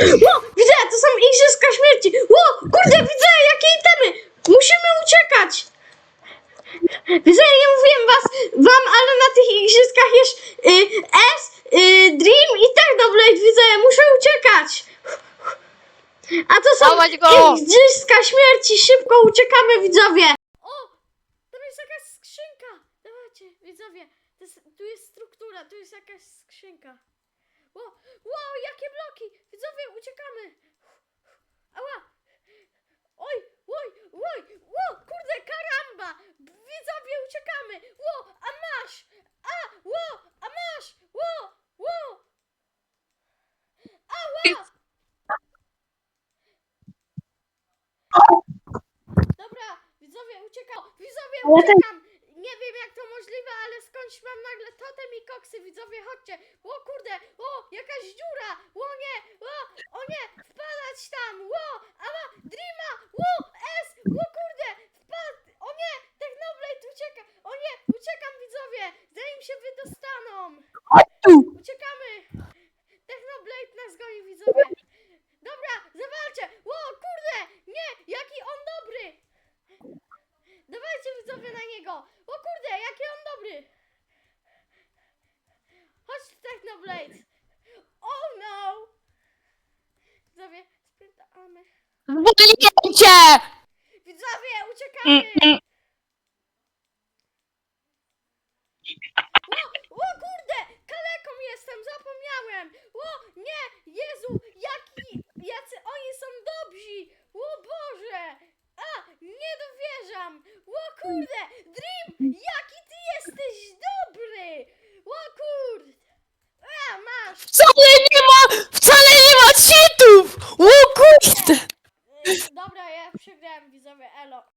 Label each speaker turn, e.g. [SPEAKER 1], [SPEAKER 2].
[SPEAKER 1] Ło, widzę, to są igrzyska śmierci. Ło, kurde, widzę, jakie itemy. Musimy uciekać. Widzę, nie mówiłem was, wam, ale na tych igrzyskach jest y, S, y, Dream i Technoblade, widzę, muszę uciekać. A to są
[SPEAKER 2] Dawać go!
[SPEAKER 1] igrzyska śmierci, szybko uciekamy, widzowie. O, tam jest jakaś skrzynka. Dawajcie, widzowie, to jest, tu jest struktura, tu jest jakaś skrzynka. Ło, wow, jakie bloki! Widzowie, uciekamy! Ała! Oj, oj, oj! Ło, kurde, karamba! Widzowie, uciekamy! Ło, a masz! A, ło, a masz! Ło, ło! Ała! Dobra, widzowie, uciekam! Widzowie, uciekam! Nie wiem jak to możliwe, ale skądś mam nagle totem i koksy, widzowie, chodźcie! O kurde, o, jakaś dziura! O nie, o, o nie, wpadać tam! Ło, ała, Dreama! Ło, S! Ło kurde, wpad! O nie, Technoblade ucieka! O nie, uciekam, widzowie! Zanim się wydostaną!
[SPEAKER 3] Chodź tu!
[SPEAKER 1] Uciekamy! Technoblade nas goni, widzowie! Dobra, zawalcie! Ło, kurde! Nie! Jaki on dobry! Dawajcie widzowie na niego! O kurde, jaki on dobry! Chodź Technoblade! Oh no! Widzowie.
[SPEAKER 3] Zwolnijcie!
[SPEAKER 1] Widzowie,
[SPEAKER 3] Mm,
[SPEAKER 1] uciekamy! O, o kurde! Kaleką jestem, zapomniałem! O, nie! Jezu, jaki, jacy oni są dobrzy! O Boże! A, nie dowierzam! O kurde! Dream, jaki ty jesteś dobry! O kurde! A, masz!
[SPEAKER 3] Wcale